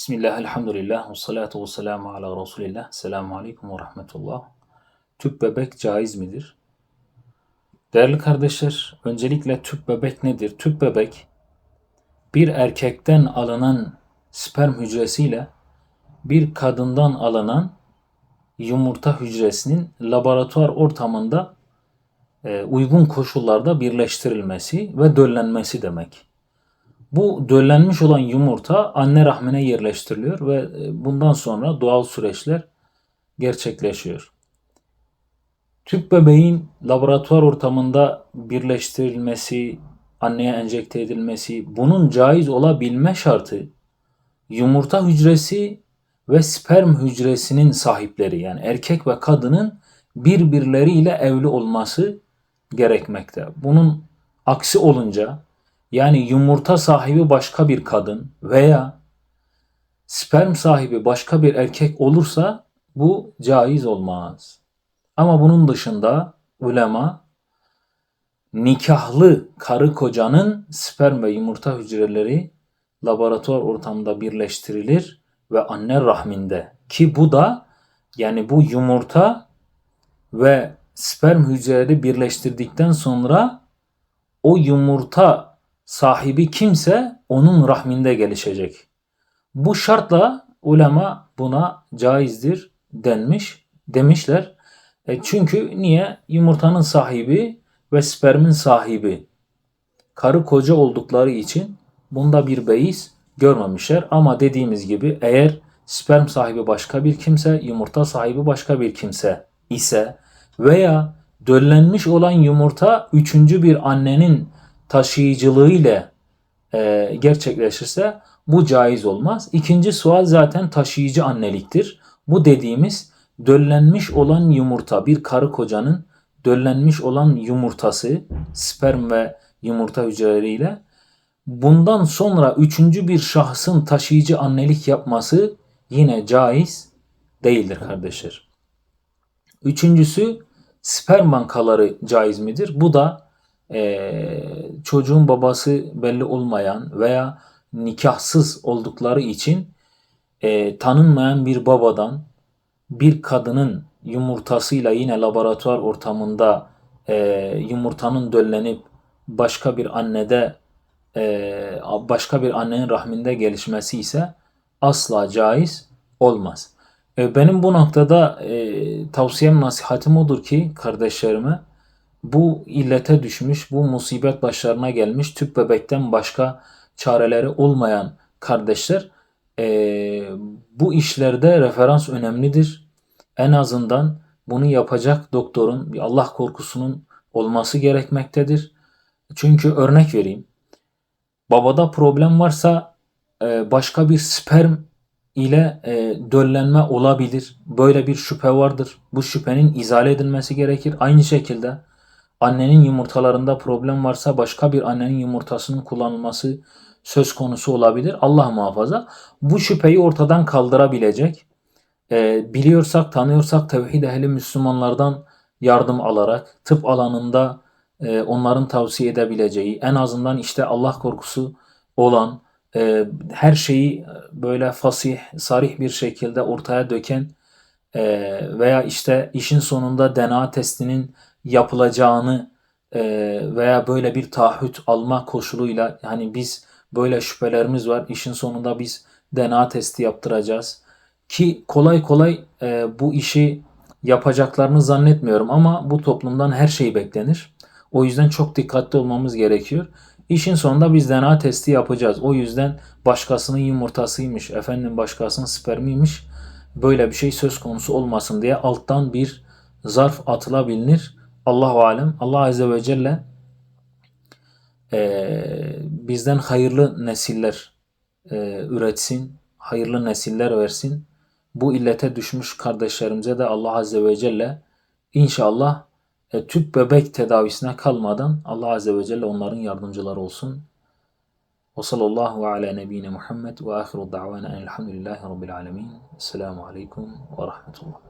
Bismillah, elhamdülillah, ve salatu ve selamu ala Resulillah. Selamun aleyküm ve rahmetullah. Tüp bebek caiz midir? Değerli kardeşler, öncelikle tüp bebek nedir? Tüp bebek, bir erkekten alınan sperm hücresiyle bir kadından alınan yumurta hücresinin laboratuvar ortamında e, uygun koşullarda birleştirilmesi ve döllenmesi demek. Bu döllenmiş olan yumurta anne rahmine yerleştiriliyor ve e, bundan sonra doğal süreçler gerçekleşiyor. Tüp bebeğin laboratuvar ortamında birleştirilmesi, anneye enjekte edilmesi, bunun caiz olabilme şartı yumurta hücresi ve sperm hücresinin sahipleri yani erkek ve kadının birbirleriyle evli olması gerekmekte. Bunun aksi olunca yani yumurta sahibi başka bir kadın veya sperm sahibi başka bir erkek olursa bu caiz olmaz. Ama bunun dışında ulema nikahlı karı kocanın sperm ve yumurta hücreleri laboratuvar ortamında birleştirilir ve anne rahminde ki bu da yani bu yumurta ve sperm hücreleri birleştirdikten sonra o yumurta sahibi kimse onun rahminde gelişecek. Bu şartla ulema buna caizdir denmiş, demişler. E çünkü niye? Yumurtanın sahibi ve spermin sahibi karı koca oldukları için bunda bir beis görmemişler. Ama dediğimiz gibi eğer sperm sahibi başka bir kimse, yumurta sahibi başka bir kimse ise veya döllenmiş olan yumurta üçüncü bir annenin taşıyıcılığı ile e, gerçekleşirse bu caiz olmaz. İkinci sual zaten taşıyıcı anneliktir. Bu dediğimiz döllenmiş olan yumurta bir karı kocanın döllenmiş olan yumurtası sperm ve yumurta hücreleriyle bundan sonra üçüncü bir şahsın taşıyıcı annelik yapması yine caiz değildir kardeşler. Üçüncüsü sperm bankaları caiz midir? Bu da e, çocuğun babası belli olmayan veya nikahsız oldukları için e, tanınmayan bir babadan bir kadının yumurtasıyla yine laboratuvar ortamında e, yumurtanın döllenip başka bir annede e, başka bir annenin rahminde gelişmesi ise asla caiz olmaz. E, benim bu noktada e, tavsiyem nasihatim odur ki kardeşlerime bu illete düşmüş, bu musibet başlarına gelmiş tüp bebekten başka çareleri olmayan kardeşler e, bu işlerde referans önemlidir. En azından bunu yapacak doktorun Allah korkusunun olması gerekmektedir. Çünkü örnek vereyim. Babada problem varsa e, başka bir sperm ile e, döllenme olabilir. Böyle bir şüphe vardır. Bu şüphenin izale edilmesi gerekir. Aynı şekilde annenin yumurtalarında problem varsa başka bir annenin yumurtasının kullanılması söz konusu olabilir. Allah muhafaza. Bu şüpheyi ortadan kaldırabilecek, e, biliyorsak, tanıyorsak tevhid ehli Müslümanlardan yardım alarak, tıp alanında e, onların tavsiye edebileceği, en azından işte Allah korkusu olan, e, her şeyi böyle fasih, sarih bir şekilde ortaya döken e, veya işte işin sonunda DNA testinin yapılacağını e, veya böyle bir taahhüt alma koşuluyla hani biz böyle şüphelerimiz var. işin sonunda biz DNA testi yaptıracağız. Ki kolay kolay e, bu işi yapacaklarını zannetmiyorum ama bu toplumdan her şey beklenir. O yüzden çok dikkatli olmamız gerekiyor. İşin sonunda biz DNA testi yapacağız. O yüzden başkasının yumurtasıymış, efendim başkasının spermiymiş. Böyle bir şey söz konusu olmasın diye alttan bir zarf atılabilir. Allahu alem. Allah azze ve celle e, bizden hayırlı nesiller e, üretsin, hayırlı nesiller versin. Bu illete düşmüş kardeşlerimize de Allah azze ve celle inşallah e, tüp bebek tedavisine kalmadan Allah azze ve celle onların yardımcıları olsun. Ve sallallahu ala nebine Muhammed ve ahiru da'vana elhamdülillahi rabbil alemin. Esselamu aleyküm ve rahmetullah.